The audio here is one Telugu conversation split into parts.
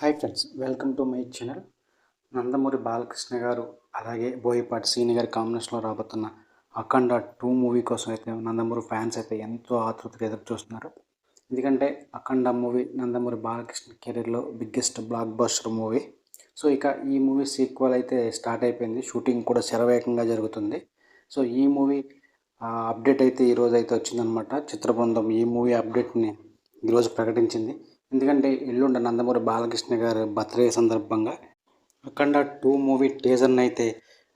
Hi friends welcome to my channel. Nandamuri Balakrishna garu అలాగే బోయపాటి సీని గారి కాంబినేషన్లో రాబోతున్న అఖండ టూ మూవీ కోసం అయితే నందమూరి ఫ్యాన్స్ అయితే ఎంతో ఆతృతగా ఎదురు చూస్తున్నారు. ఎందుకంటే అఖండ మూవీ నందమూరి బాలకృష్ణ కెరీర్లో biggest blockbuster movie. So ఇక ఈ మూవీ సీక్వల్ అయితే స్టార్ట్ అయిపోయింది. షూటింగ్ కూడా శరవేగంగా జరుగుతుంది. సో ఈ మూవీ అప్డేట్ అయితే ఈరోజు అయితే వచ్చిందనమాట చిత్రబృందం ఈ మూవీ అప్డేట్ని ఈరోజు ప్రకటించింది. ఎందుకంటే ఎల్లుండ నందమూరి బాలకృష్ణ గారు బర్త్డే సందర్భంగా అఖండ టూ మూవీ టీజర్ని అయితే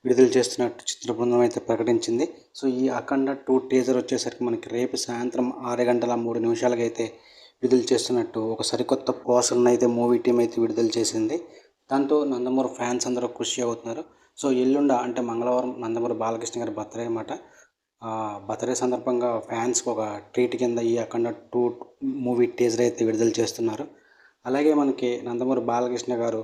విడుదల చేస్తున్నట్టు చిత్ర బృందం అయితే ప్రకటించింది. సో ఈ అఖండ టూ టీజర్ వచ్చేసరికి మనకి రేపు సాయంత్రం ఆరు గంటల మూడు నిమిషాలకి అయితే విడుదల చేస్తున్నట్టు ఒక సరికొత్త పోస్టర్ని అయితే మూవీ టీం అయితే విడుదల చేసింది. దాంతో నందమూరి ఫ్యాన్స్ అందరూ ఖుషి అవుతున్నారు. సో ఎల్లుండ అంటే మంగళవారం నందమూరి బాలకృష్ణ గారి బర్త్డే అన్నమాట. బర్త్డే సందర్భంగా ఫ్యాన్స్కి ఒక ట్రీట్ కింద ఈ అఖండ టూ మూవీ టీజర్ అయితే విడుదల చేస్తున్నారు. అలాగే మనకి నందమూరి బాలకృష్ణ గారు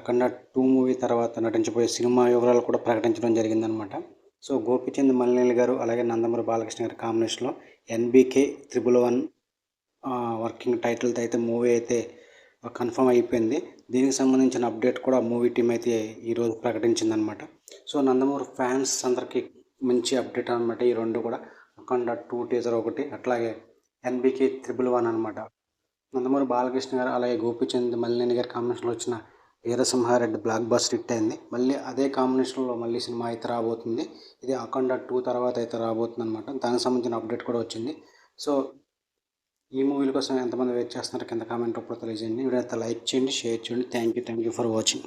అఖండ టూ మూవీ తర్వాత నటించబోయే సినిమా వివరాలు కూడా ప్రకటించడం జరిగిందనమాట సో గోపిచంద్ మల్లినేని గారు అలాగే నందమూరి బాలకృష్ణ గారి కాంబినేషన్లో ఎన్బీకే త్రిబుల్ వన్ వర్కింగ్ టైటిల్తో అయితే మూవీ అయితే కన్ఫర్మ్ అయిపోయింది. దీనికి సంబంధించిన అప్డేట్ కూడా మూవీ టీం అయితే ఈరోజు ప్రకటించిందనమాట సో నందమూరి ఫ్యాన్స్ అందరికీ మంచి అప్డేట్ అనమాట ఈ రెండు కూడా. అఖండ టూ టీజర్ ఒకటి అట్లాగే ఎన్బికే త్రిబుల్ వన్ అనమాట నందమూరి బాలకృష్ణ గారు అలాగే గోపిచంద్ మల్లినేని గారి కాంబినేషన్లో వచ్చిన వీరసింహారెడ్డి బ్లాక్ బస్ హిట్ అయింది. మళ్ళీ అదే కాంబినేషన్లో మళ్ళీ సినిమా అయితే రాబోతుంది. ఇది అఖండ టూ తర్వాత అయితే రాబోతుంది అనమాట దానికి సంబంధించిన అప్డేట్ కూడా వచ్చింది. సో ఈ మూవీల కోసం ఎంతమంది వెయిట్ చేస్తున్నారో కింద కామెంట్ రూపంలో తెలియజేయండి. వీడియో లైక్ చేయండి షేర్ చేయండి. Thank you thank you for watching.